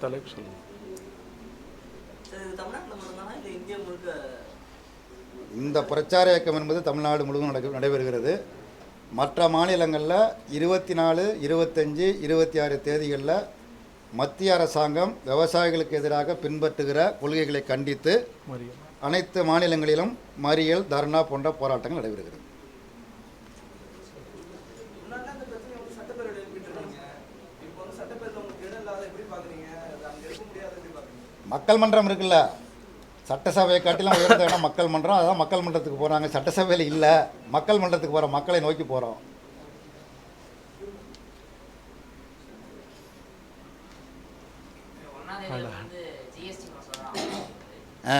தலைப்பு சொல்லுங்கள் இந்த பிரச்சார இயக்கம் என்பது தமிழ்நாடு முழுவதும் நடக்க நடைபெறுகிறது. மற்ற மாநிலங்களில் இருபத்தி நாலு இருபத்தஞ்சி இருபத்தி ஆறு தேதிகளில் மத்திய அரசாங்கம் விவசாயிகளுக்கு எதிராக பின்பற்றுகிற கொள்கைகளை கண்டித்து அனைத்து மாநிலங்களிலும் மறியல் தர்ணா போன்ற போராட்டங்கள் நடைபெறுகிறது முன்னாடி அந்த பிரச்சனை வந்து சட்டப்பேரவையில் எழுப்பிட்டு இருக்கீங்க இப்போ வந்து சட்டப்பேரவையில் உங்களுக்கு இடம் இல்லாத எப்படி பார்க்குறீங்க அது அங்கே எடுக்க முடியாத எப்படி பார்க்குறீங்க மக்கள் மன்றம் இருக்குல்ல. சட்டசபையை காட்டிலும் உயர்ந்த இடம் மக்கள் மன்றம். அதான் மக்கள் மன்றத்துக்கு போகிறாங்க சட்டசபையில் இல்லை. மக்கள் மன்றத்துக்கு போகிறோம் மக்களை நோக்கி போகிறோம் ஆ.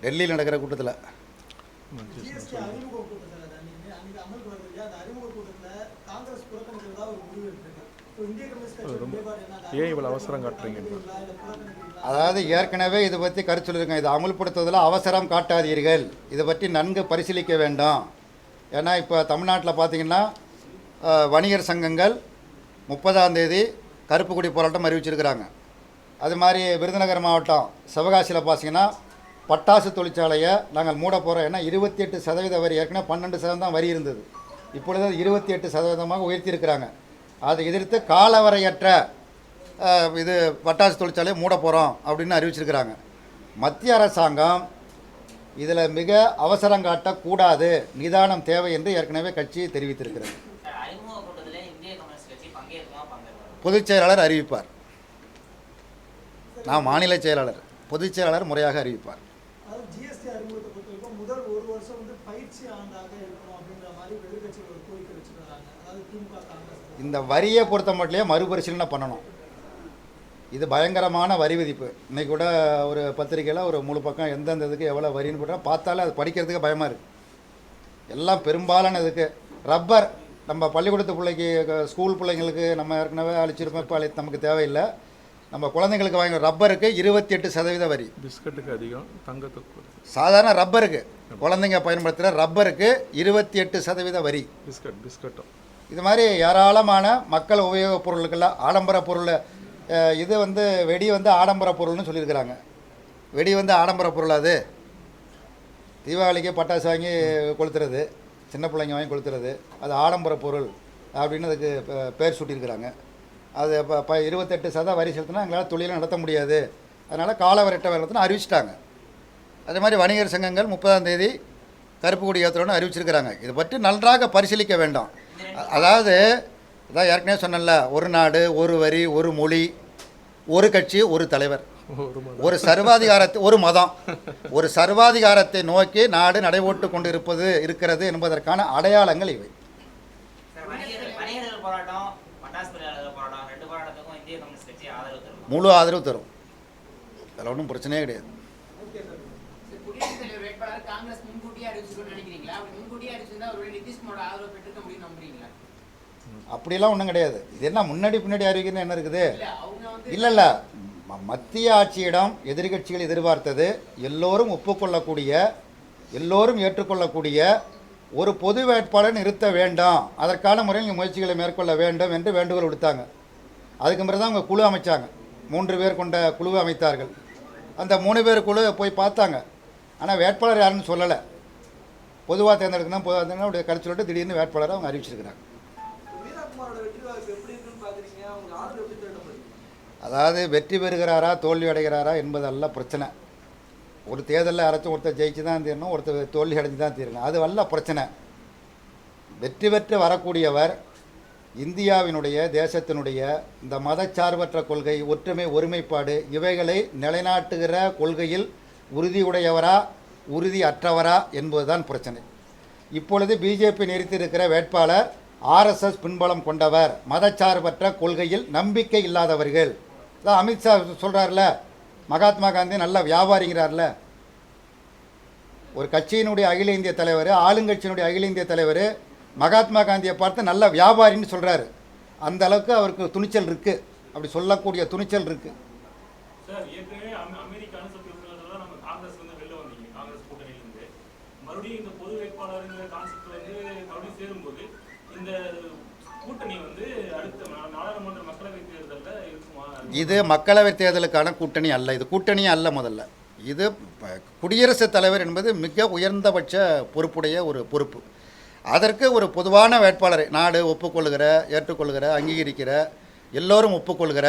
டெல்லியில் நடக்கிற கூட்டத்தில். ஜிஎஸ்டி அறிமுக கூட்டத்தில் அன்னைக்கு அன்னைக்கு அமலுக்கு வருது இல்லையா அந்த அறிமுக கூட்டத்தில் காங்கிரஸ் புறக்கணிக்கிறதா ஒரு முடிவு எடுத்திருக்கு. இப்போ இந்திய கம்யூனிஸ்ட் கட்சி நிலைப்பாடு என்ன? அது ஏன் இவ்வளோ அவசரம் காட்டுறீங்க? அதாவது ஏற்கனவே இது பற்றி கருத்து சொல்லியிருக்கேன் இதை அமுல்படுத்துவதில் அவசரம் காட்டாதீர்கள். இதை பற்றி நன்கு பரிசீலிக்க வேண்டும். ஏன்னா இப்போ தமிழ்நாட்டில் பார்த்தீங்கன்னா வணிகர் சங்கங்கள் முப்பதாம் தேதி கருப்பு கொடி போராட்டம் அறிவிச்சிருக்கிறாங்க. அது மாதிரி விருதுநகர் மாவட்டம் சிவகாசியில் பார்த்தீங்கன்னா பட்டாசு தொழிற்சாலையை நாங்கள் மூட போகிறோம் ஏன்னா இருபத்தி எட்டு சதவீத வரி ஏற்கனவே பன்னெண்டு சதவீதம் தான் வரி இருந்தது. இப்பொழுது அது இருபத்தி எட்டு சதவீதமாக உயர்த்தியிருக்கிறாங்க. அதை எதிர்த்து காலவரையற்ற இது பட்டாசு தொழிற்சாலையை மூட போகிறோம் அப்படின்னு அறிவிச்சிருக்கிறாங்க. மத்திய அரசாங்கம் இதில் மிக அவசரம் காட்டக்கூடாது. நிதானம் தேவை என்று ஏற்கனவே கட்சி தெரிவித்திருக்கிறது. பொதுச்செயலாளர் பொதுச் செயலாளர் அறிவிப்பார். நான் மாநில செயலாளர் பொதுச் செயலாளர் முறையாக அறிவிப்பார் அதாவது ஜிஎஸ்டி அறிமுகத்தை பொறுத்தவரைக்கும் முதல் ஒரு வருஷம் வந்து பயிற்சி ஆண்டாக இருக்கணும் அப்படின்ற மாதிரி எதிர்கட்சிகள் ஒரு கோரிக்கை வச்சுருக்காங்க. அதாவது திமுக காங்கிரஸ். இந்த வரியை பொறுத்த மட்டும் மறுபரிசீலனை பண்ணணும். இது பயங்கரமான வரி விதிப்பு. இன்றைக்கி கூட ஒரு பத்திரிக்கையில் ஒரு முழு பக்கம் எந்தெந்த இதுக்கு எவ்வளோ வரின்னு போட்டால் பார்த்தாலே அது படிக்கிறதுக்கு பயமாக இருக்குது எல்லாம் பெரும்பாலான இதுக்கு. ரப்பர் நம்ம பள்ளிக்கூடத்து பிள்ளைக்கு ஸ்கூல் பிள்ளைங்களுக்கு நம்ம ஏற்கனவே அழிச்சிருப்போம் இப்போ நமக்கு தேவையில்லை. நம்ம குழந்தைங்களுக்கு வாங்க ரப்பருக்கு இருபத்தி எட்டு சதவீத வரி. பிஸ்கட்டுக்கு அதிகம் தங்கத்துக்கு. சாதாரண ரப்பருக்கு குழந்தைங்க பயன்படுத்துகிற ரப்பருக்கு இருபத்தி எட்டு சதவீத வரி. பிஸ்கட் பிஸ்கட்டும். இது மாதிரி ஏராளமான மக்கள் உபயோகப் பொருளுக்கெல்லாம் ஆடம்பர பொருள் இது வந்து வெடி வந்து ஆடம்பர பொருள்னு சொல்லியிருக்கிறாங்க. வெடி வந்து ஆடம்பர பொருள் அது? தீபாவளிக்கு பட்டாசு வாங்கி கொளுத்துறது சின்ன பிள்ளைங்க வாங்கி கொளுத்துறது அது ஆடம்பர பொருள் அப்படின்னு அதுக்கு பே- பேர் சூட்டியிருக்கிறாங்க. அது இப்போ இப்போ இருபத்தெட்டு சதம் வரி செலுத்தினா எங்களால் தொழிலை நடத்த முடியாது. அதனால் காலவரட்ட வேலத்துன்னு அறிவிச்சிட்டாங்க. அதே மாதிரி வணிகர் சங்கங்கள் முப்பதாம் தேதி கருப்பு கொடி ஏற்றுறோன்னு அறிவிச்சிருக்கிறாங்க. இதை பற்றி நன்றாக பரிசீலிக்க வேண்டாம். அதாவது இதான் ஏற்கனவே சொன்னேன்ல ஒரு நாடு ஒரு வரி ஒரு மொழி ஒரு கட்சி ஒரு தலைவர். ஒரு சர்வாதிகாரத்தை ஒரு மதம். ஒரு சர்வாதிகாரத்தை நோக்கி நாடு நடைபோட்டு கொண்டு இருப்பது இருக்கிறது என்பதற்கான அடையாளங்கள் இவை சார் வணிகர்கள் வணிகர்கள் போராட்டம் பட்டாசு தொழிலாளர்கள் போராட்டம் ரெண்டு போராட்டத்துக்கும் இந்திய கம்யூனிஸ்ட் கட்சி ஆதரவு தரும் முழு ஆதரவு தரும். அதில் ஒன்றும் பிரச்சனையே கிடையாது. அப்படிலாம் ஒன்றும் கிடையாது. இது என்ன முன்னாடி பின்னாடி அறிவிக்கணும் என்ன இருக்குது? இல்ல அவங்க வந்து இல்லை இல்லை. மத்திய ஆட்சியிடம் எதிர்க்கட்சிகள் எதிர்பார்த்தது எல்லோரும் ஒப்புக்கொள்ளக்கூடிய எல்லோரும் ஏற்றுக்கொள்ளக்கூடிய ஒரு பொது வேட்பாளர் நிறுத்த வேண்டாம். அதற்கான முறையில் முயற்சிகளை மேற்கொள்ள வேண்டும் என்று வேண்டுகோள் விடுத்தாங்க. அதுக்கு பிறகு தான் அவங்க குழு அமைச்சாங்க. மூன்று பேர் கொண்ட குழுவை அமைத்தார்கள். அந்த மூணு பேர் குழு போய் பார்த்தாங்க. ஆனால் வேட்பாளர் யாருன்னு சொல்லலை. பொதுவாக தேர்ந்தெடுக்கணும் பொதுவாக தேர்ந்தெடுக்கணும் கருத்து சொல்லிட்டு திடீர்னு வேட்பாளரை அவங்க அறிவிச்சிருக்கிறாங்க. அதாவது வெற்றி பெறுகிறாரா தோல்வி அடைகிறாரா என்பதல்ல பிரச்சனை. ஒரு தேர்தலில் யாராச்சும் ஒருத்தர் ஜெயிச்சு தான் தீரணும் ஒருத்தர் தோல்வி அடைஞ்சு தான் தீரணும். அது அல்ல பிரச்சனை. வெற்றி பெற்று வரக்கூடியவர் இந்தியாவினுடைய தேசத்தினுடைய இந்த மதச்சார்பற்ற கொள்கை ஒற்றுமை ஒருமைப்பாடு இவைகளை நிலைநாட்டுகிற கொள்கையில் உறுதியுடையவரா உறுதி அற்றவரா என்பதுதான் பிரச்சனை. இப்பொழுது பிஜேபி நிறுத்தியிருக்கிற வேட்பாளர் ஆர்எஸ்எஸ் பின்பலம் கொண்டவர் மதச்சார்பற்ற கொள்கையில் நம்பிக்கை இல்லாதவர்கள். அதான் அமித்ஷா சொல்கிறார்ல மகாத்மா காந்தி நல்ல வியாபாரிங்கிறார்ல. ஒரு கட்சியினுடைய அகில இந்திய தலைவர் ஆளுங்கட்சியினுடைய அகில இந்திய தலைவர் மகாத்மா காந்தியை பார்த்து நல்ல வியாபாரின்னு சொல்கிறாரு அந்த அளவுக்கு அவருக்கு துணிச்சல் இருக்குது அப்படி சொல்லக்கூடிய துணிச்சல் இருக்குது இது மக்களவைத் தேர்தலுக்கான கூட்டணி அல்ல. இது கூட்டணி அல்ல முதல்ல. இது குடியரசுத் தலைவர் என்பது மிக உயர்ந்தபட்ச பொறுப்புடைய ஒரு பொறுப்பு. அதற்கு ஒரு பொதுவான வேட்பாளரை நாடு ஒப்புக்கொள்கிற ஏற்றுக்கொள்கிற அங்கீகரிக்கிற எல்லோரும் ஒப்புக்கொள்கிற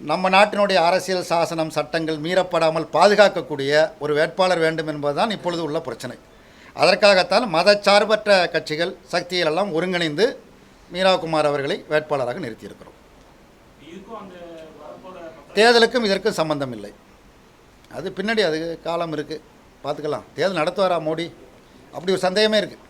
நம்ம நாட்டினுடைய அரசியல் சாசனம் சட்டங்கள் மீறப்படாமல் பாதுகாக்கக்கூடிய ஒரு வேட்பாளர் வேண்டும் என்பதுதான் இப்பொழுது உள்ள பிரச்சனை. அதற்காகத்தான் மதச்சார்பற்ற கட்சிகள் சக்திகள் எல்லாம் ஒருங்கிணைந்து மீராகுமார் அவர்களை வேட்பாளராக நிறுத்தியிருக்கிறோம். தேர்தலுக்கும் இதற்கும் சம்பந்தம் இல்லை. அது பின்னாடி அது காலம் இருக்குது பார்த்துக்கலாம். தேர்தல் நடத்துவாரா மோடி? அப்படி ஒரு சந்தேகமே இருக்குது